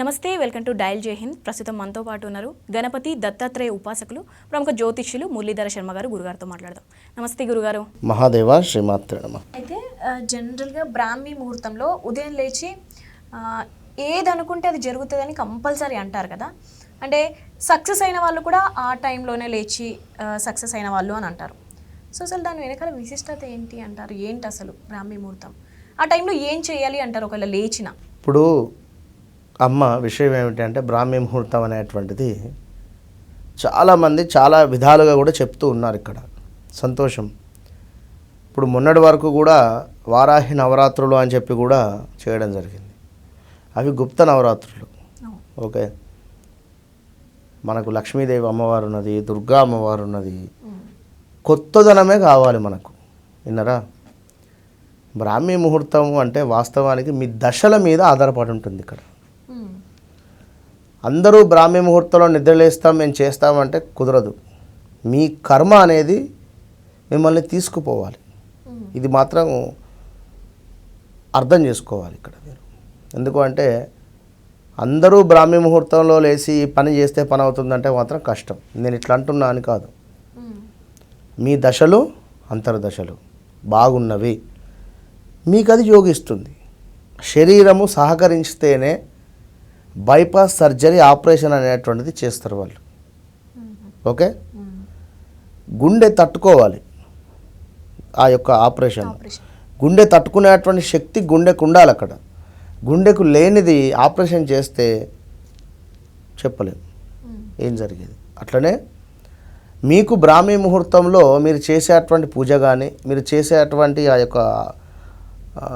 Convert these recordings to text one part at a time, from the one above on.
నమస్తే welcome to dial జై హింద్. ప్రస్తుతం మనతో పాటు ఉన్నారు గణపతి దత్తాత్రేయ ఉపాసకులు ప్రముఖ జ్యోతిష్యులు మురళీధర శర్మ గారు. గురుగారితో మాట్లాడదాం. నమస్తే గురుగారు. మహాదేవ శ్రీమాత్రే అయితే జనరల్గా బ్రాహ్మీ ముహూర్తంలో ఉదయం లేచి ఆ, ఏది అనుకుంటే అది జరుగుతుందని కంపల్సరీ అంటారు కదా. అంటే సక్సెస్ అయిన వాళ్ళు కూడా ఆ టైంలోనే లేచి సక్సెస్ అయిన వాళ్ళు అని అంటారు. సో అసలు దాని వెనకాల విశిష్టత ఏంటి అంటారు? ఏంటి అసలు బ్రాహ్మీ ముహూర్తం? ఆ టైంలో ఏం చేయాలి అంటారు? ఒకవేళ లేచిన. ఇప్పుడు అమ్మ విషయం ఏమిటంటే బ్రాహ్మీ ముహూర్తం అనేటువంటిది చాలామంది చాలా విధాలుగా కూడా చెప్తూ ఉన్నారు ఇక్కడ. సంతోషం. ఇప్పుడు మొన్నటి వరకు కూడా వారాహి నవరాత్రులు అని చెప్పి కూడా చేయడం జరిగింది. అవి గుప్త నవరాత్రులు. ఓకే. మనకు లక్ష్మీదేవి అమ్మవారు ఉన్నది దుర్గా అమ్మవారు ఉన్నది. కొత్తదనమే కావాలి మనకు. విన్నరా? బ్రాహ్మీ ముహూర్తం అంటే వాస్తవానికి మీ దశల మీద ఆధారపడి ఉంటుంది ఇక్కడ. అందరూ బ్రాహ్మీ ముహూర్తంలో నిద్రలేస్తాం మేము చేస్తామంటే కుదరదు. మీ కర్మ అనేది మిమ్మల్ని తీసుకుపోవాలి. ఇది మాత్రం అర్థం చేసుకోవాలి ఇక్కడ మీరు. ఎందుకు అంటే అందరూ బ్రాహ్మీ ముహూర్తంలో లేచి పని చేస్తే పని అవుతుందంటే మాత్రం కష్టం. నేను ఇట్లా అంటున్నా అని కాదు. మీ దశలు అంతర్దశలు. బాగున్నవి. మీకు అది యోగిస్తుంది. శరీరము సహకరిస్తేనే బైపాస్ సర్జరీ ఆపరేషన్ అనేటువంటిది చేస్తారు వాళ్ళు. ఓకే. గుండె తట్టుకోవాలి ఆ యొక్క ఆపరేషన్. గుండె తట్టుకునేటువంటి శక్తి గుండెకు ఉండాలి అక్కడ. గుండెకు లేనిది ఆపరేషన్ చేస్తే చెప్పలేము. ఏం జరిగేది? అట్లనే మీకు బ్రాహ్మీ ముహూర్తంలో మీరు చేసేటువంటి పూజ కానీ మీరు చేసేటువంటి ఆ యొక్క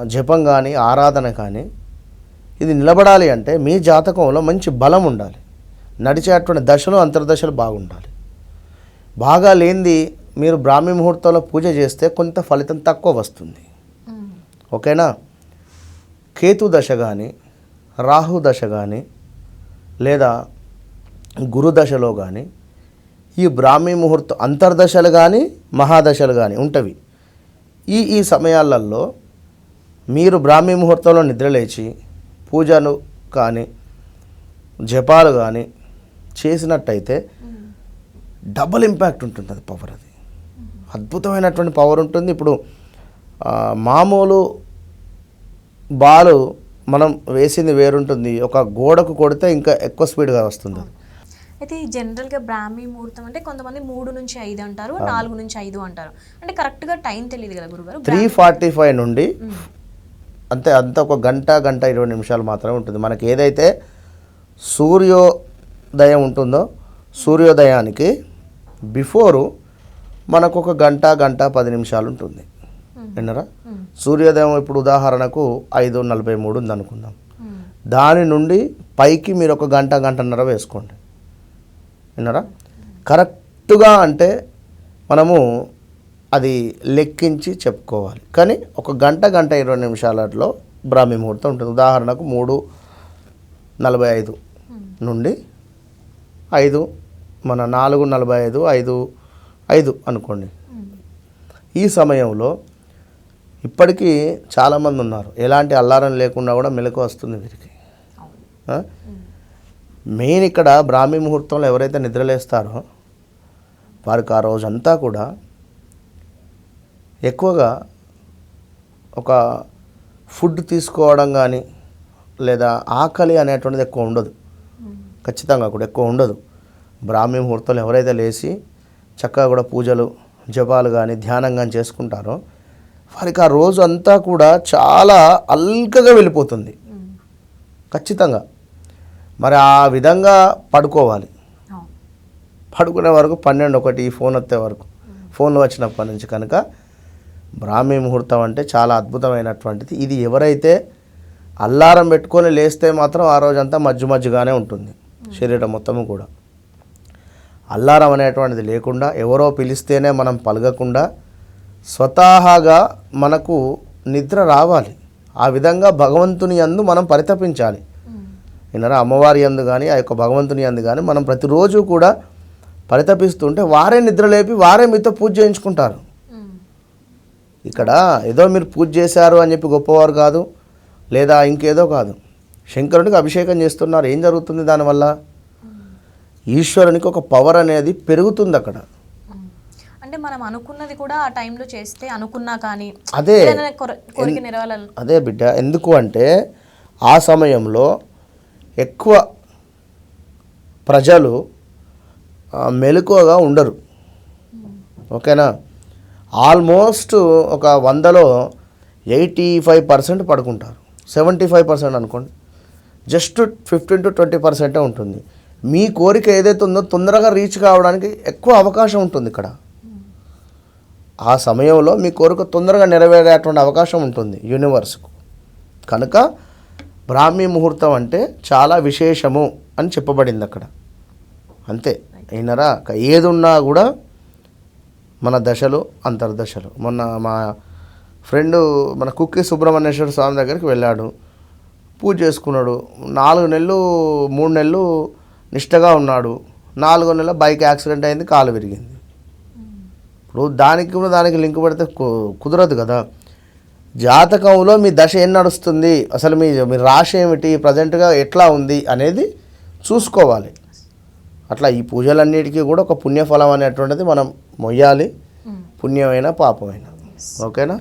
జపం కానీ ఆరాధన కానీ ఇది నిలబడాలి అంటే మీ జాతకంలో మంచి బలం ఉండాలి. నడిచేటువంటి దశలు అంతర్దశలు బాగుండాలి. బాగా లేనిది మీరు బ్రాహ్మీ ముహూర్తంలో పూజ చేస్తే కొంత ఫలితం తక్కువ వస్తుంది. ఓకేనా? కేతు దశ కానీ రాహు దశ కానీ లేదా గురు దశలో కానీ ఈ బ్రాహ్మీ ముహూర్తం అంతర్దశలు కానీ మహాదశలు కానీ ఉంటవి. ఈ ఈ సమయాలలో మీరు బ్రాహ్మీ ముహూర్తంలో నిద్రలేచి పూజలు కానీ జపాలు కానీ చేసినట్టయితే. డబుల్ ఇంపాక్ట్ ఉంటుంది అది పవర్ అది. అద్భుతమైనటువంటి పవర్ ఉంటుంది. ఇప్పుడు మామూలు బాలు మనం వేసింది వేరుంటుంది. ఒక గోడకు కొడితే ఇంకా ఎక్కువ స్పీడ్గా వస్తుంది అది. అయితే ఈ జనరల్గా బ్రాహ్మీ ముహూర్తం అంటే కొంతమంది మూడు నుంచి ఐదు అంటారు నాలుగు నుంచి ఐదు అంటారు. అంటే కరెక్ట్గా టైం తెలియదు కదా గురుగారు. త్రీ ఫార్టీ ఫైవ్ నుండి అంతే అంత ఒక గంట గంట ఇరవై నిమిషాలు మాత్రమే ఉంటుంది. మనకి ఏదైతే సూర్యోదయం ఉంటుందో సూర్యోదయానికి బిఫోరు మనకు ఒక గంట గంట పది నిమిషాలు ఉంటుంది. విన్నరా. సూర్యోదయం ఇప్పుడు ఉదాహరణకు ఐదు నలభై మూడు ఉంది అనుకుందాం. దాని నుండి పైకి మీరు ఒక గంట గంటన్నర వేసుకోండి. విన్నారా? కరెక్ట్గా అంటే మనము అది లెక్కించి చెప్పుకోవాలి. కానీ ఒక గంట గంట ఇరవై నిమిషాలలో బ్రాహ్మీ ముహూర్తం ఉంటుంది. ఉదాహరణకు మూడు నలభై ఐదు నుండి ఐదు మన నాలుగు నలభై ఐదు ఐదు ఐదు అనుకోండి. ఈ సమయంలో ఇప్పటికీ చాలామంది ఉన్నారు. ఎలాంటి అల్లారం లేకుండా కూడా మెలకు వస్తుంది వీరికి. మెయిన్ ఇక్కడ బ్రాహ్మీ ముహూర్తంలో ఎవరైతే నిద్రలేస్తారో వారికి ఆ రోజంతా కూడా ఎక్కువగా ఒక ఫుడ్ తీసుకోవడం కానీ లేదా ఆకలి అనేటువంటిది ఎక్కువ ఉండదు. ఖచ్చితంగా కూడా ఎక్కువ ఉండదు బ్రాహ్మీ ముహూర్తంలో ఎవరైతే లేచి చక్కగా కూడా పూజలు జపాలు కానీ ధ్యానం కానీ చేసుకుంటారో వారికి ఆ రోజు అంతా కూడా చాలా అల్కగా వెళ్ళిపోతుంది. ఖచ్చితంగా మరి ఆ విధంగా పడుకోవాలి. పడుకునే వరకు పన్నెండు ఒకటి ఫోన్ వచ్చే వరకు ఫోన్లు వచ్చినప్పటి నుంచి కనుక బ్రాహ్మీ ముహూర్తం అంటే చాలా అద్భుతమైనటువంటిది. ఇది ఎవరైతే అల్లారం పెట్టుకొని లేస్తే మాత్రం ఆ రోజంతా మధ్య మధ్యగానే ఉంటుంది శరీరం మొత్తము కూడా. అల్లారం అనేటువంటిది లేకుండా ఎవరో పిలిస్తేనే మనం పలగకుండా స్వతహాగా మనకు నిద్ర రావాలి. ఆ విధంగా భగవంతుని యందు మనం పరితపించాలి. మ్మ్. విన్నారా? అమ్మవారి యందు కానీ ఆ యొక్క భగవంతుని యందు కానీ మనం ప్రతిరోజు కూడా పరితపిస్తుంటే వారే నిద్రలేపి వారే మీతో పూజ చేయించుకుంటారు. ఇక్కడ ఏదో మీరు పూజ చేశారు అని చెప్పి గొప్పవారు కాదు లేదా ఇంకేదో కాదు. శంకరునికి అభిషేకం చేస్తున్నారు. ఏం జరుగుతుంది దానివల్ల? ఈశ్వరునికి ఒక పవర్ అనేది పెరుగుతుంది అక్కడ. అంటే మనం అనుకున్నది కూడా ఆ టైంలో చేస్తే అనుకున్నా కానీ అదే అదే బిడ్డ ఎందుకు అంటే ఆ సమయంలో ఎక్కువ ప్రజలు మెలకువగా ఉండరు. ఓకేనా? ఆల్మోస్ట్ ఒక వందలో ఎయిటీ ఫైవ్ పర్సెంట్ పడుకుంటారు. సెవెంటీ ఫైవ్ పర్సెంట్ అనుకోండి. జస్ట్ ఫిఫ్టీన్ టు ట్వంటీ పర్సెంటే ఉంటుంది. మీ కోరిక ఏదైతే ఉందో తొందరగా రీచ్ కావడానికి ఎక్కువ అవకాశం ఉంటుంది ఇక్కడ. ఆ సమయంలో మీ కోరిక తొందరగా నెరవేరేటువంటి అవకాశం ఉంటుంది యూనివర్స్కు. కనుక బ్రాహ్మీ ముహూర్తం అంటే చాలా విశేషము అని చెప్పబడింది అక్కడ. అంతే. అయినరా? ఏది ఉన్నా కూడా మన దశలు అంతర్దశలు. మొన్న మా ఫ్రెండు మన కుక్కి సుబ్రహ్మణ్యేశ్వర స్వామి దగ్గరికి వెళ్ళాడు. పూజ చేసుకున్నాడు. నాలుగు నెలలు మూడు నెలలు నిష్టగా ఉన్నాడు. నాలుగో నెల బైక్ యాక్సిడెంట్ అయింది కాలు విరిగింది. ఇప్పుడు దానికి కూడా దానికి లింక్ పెడితే కు- కుదరదు కదా. జాతకంలో మీ దశ ఏం నడుస్తుంది? అసలు మీ మీ రాశి ఏమిటి? ప్రజెంట్గా ఎట్లా ఉంది? అనేది చూసుకోవాలి. అట్లా ఈ పూజలన్నిటికీ కూడా ఒక పుణ్యఫలం అనేటువంటిది మనం మొయ్యాలి. పుణ్యమైన పాపమైన. ఓకేనా?